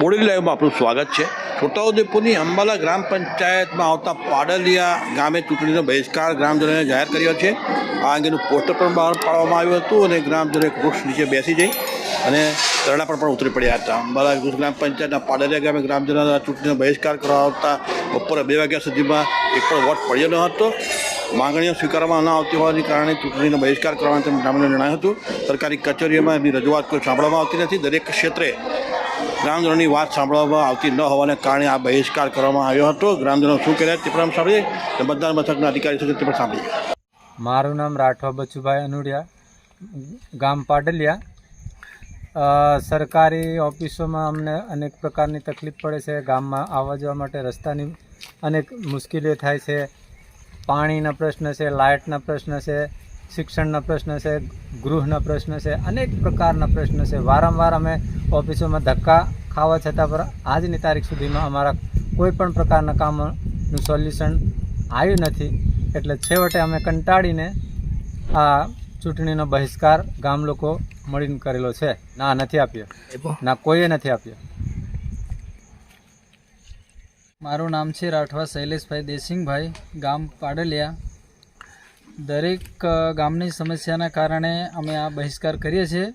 બોડેલી લાઈવમાં આપનું સ્વાગત છે. છોટાઉદેપુરની અંબાલા ગ્રામ પંચાયતમાં આવતા પાડલિયા ગામે ચૂંટણીનો બહિષ્કાર ગ્રામજનોએ જાહેર કર્યો છે. આ અંગેનું પોસ્ટર પણ બહાર પાડવામાં આવ્યું હતું અને ગ્રામજનો એક વૃક્ષ નીચે બેસી જઈ અને તરણા પર પણ ઉતરી પડ્યા હતા. અંબાલા ગ્રામ પંચાયતના પાડલિયા ગામે ગ્રામજનો ચૂંટણીનો બહિષ્કાર કરવા આવતા બપોરે બે વાગ્યા સુધીમાં એક પણ વોટ પડ્યો ન હતો. માંગણીઓ સ્વીકારવામાં ન આવતી હોવાને કારણે ચૂંટણીનો બહિષ્કાર કરવાનું તેમ ગ્રામજનોએ જણાવ્યું હતું. સરકારી કચેરીઓમાં એમની રજૂઆત કોઈ સાંભળવામાં આવતી નથી. દરેક ક્ષેત્રે ગ્રામજનોની વાત સાંભળવામાં આવતી ન હોવાને કારણે આ બહિષ્કાર કરવામાં આવ્યો હતો. ગ્રામજનો શું કર્યા તે પણ સાંભળીએ અને મતદાન મથકના અધિકારી શું તે પણ સાંભળીએ. મારું નામ રાઠવા બચુભાઈ અનુડિયા, ગામ પાડલિયા. સરકારી ઓફિસોમાં અમને અનેક પ્રકારની તકલીફ પડે છે. ગામમાં આવવા જવા માટે રસ્તાની અનેક મુશ્કેલીઓ થાય છે. પાણીના પ્રશ્ન છે, લાઇટના પ્રશ્ન છે, શિક્ષણના પ્રશ્ન છે, ગૃહના પ્રશ્ન છે, અનેક પ્રકારના પ્રશ્ન છે. વારંવાર અમે ઓફિસોમાં ધક્કા ખાવા છતાં પણ આજની તારીખ સુધીમાં અમારા કોઈ પણ પ્રકારના કામનું સોલ્યુશન આવ્યું નથી. એટલે છેવટે અમે કંટાળીને આ ચૂંટણીનો બહિષ્કાર ગામ લોકો મળીને કરેલો છે. ના નથી આપ્યો. ના કોઈએ નથી આપ્યો. મારું નામ છે રાઠવા શૈલેષભાઈ દેસિંગભાઈ ગામ પાડલિયા. દરેક ગામની સમસ્યાના કારણે અમે આ બહિષ્કાર કરીએ છીએ.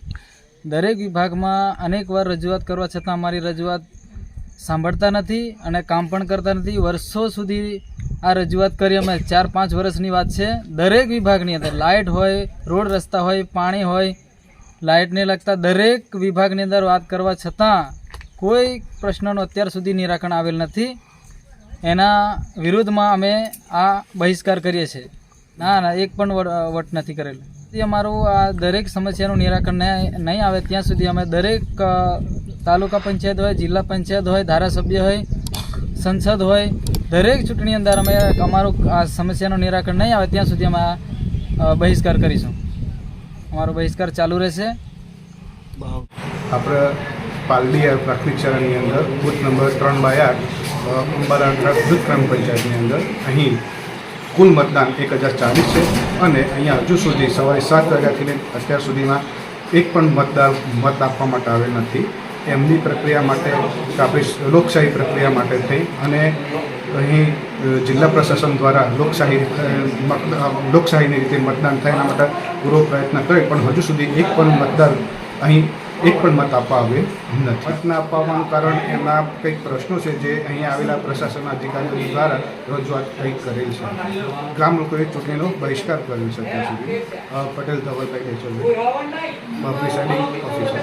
દરેક વિભાગમાં અનેકવાર રજૂઆત કરવા છતાં અમારી રજૂઆત સાંભળતા નથી અને કામ પણ કરતા નથી. વર્ષો સુધી આ રજૂઆત કરી અમે. ચાર, પાંચ વર્ષની વાત છે. દરેક વિભાગની અંદર લાઇટ હોય, રોડ રસ્તા હોય, પાણી હોય, લાઇટને લગતા દરેક વિભાગની અંદર વાત કરવા છતાં કોઈ પ્રશ્નનું અત્યાર સુધી નિરાકરણ આવેલ નથી. એના વિરુદ્ધમાં અમે આ બહિષ્કાર કરીએ છીએ. ના ના, એક પણ વટ નથી કરેલ. એ અમારું આ દરેક સમસ્યાનું નિરાકરણ નહીં આવે, ત્યાં સુધી અમે દરેક તાલુકા પંચાયત હોય, જિલ્લા પંચાયત હોય, ધારાસભ્ય હોય, સંસદ હોય, દરેક ચૂંટણી અંદર અમે અમારું આ સમસ્યાનું નિરાકરણ નહીં આવે, ત્યાં સુધી અમે બહિષ્કાર કરીશું. અમારો બહિષ્કાર ચાલુ રહેશે. આપણે પાલડી પ્રાથમિક અંદર, બૂથ નંબર ત્રણ બાય આઠ અંબાલા ગ્રામ પંચાયતની અંદર. અહીં કુલ મતદાન એક હજાર ચાલીસ છે અને અહીંયા હજુ સુધી સવારે સાત વાગ્યાથી લઈને અત્યાર સુધીમાં એક પણ મતદાર મત આપવા માટે આવેલ નથી. એમની પ્રક્રિયા માટે આપણી લોકશાહી પ્રક્રિયા માટે થઈ અને અહીં જિલ્લા પ્રશાસન દ્વારા લોકશાહી લોકશાહીની રીતે મતદાન થાય એના માટે પૂરો પ્રયત્ન કરે, પણ હજુ સુધી એક પણ મતદાર અહીં એક પણ મત આપવા નથી. મત ના આપવાનું કારણ એના કંઈક પ્રશ્નો છે જે અહીંયા આવેલા પ્રશાસન અધિકારીઓ દ્વારા રજૂઆત કંઈક કરેલ છે. ગ્રામ લોકોએ ચૂંટણીનો બહિષ્કાર કર્યો છે. અત્યાર સુધી પટેલ ધવલભાઈ કેશવભાઈ પ્રિસાઇડિંગ ઓફિસર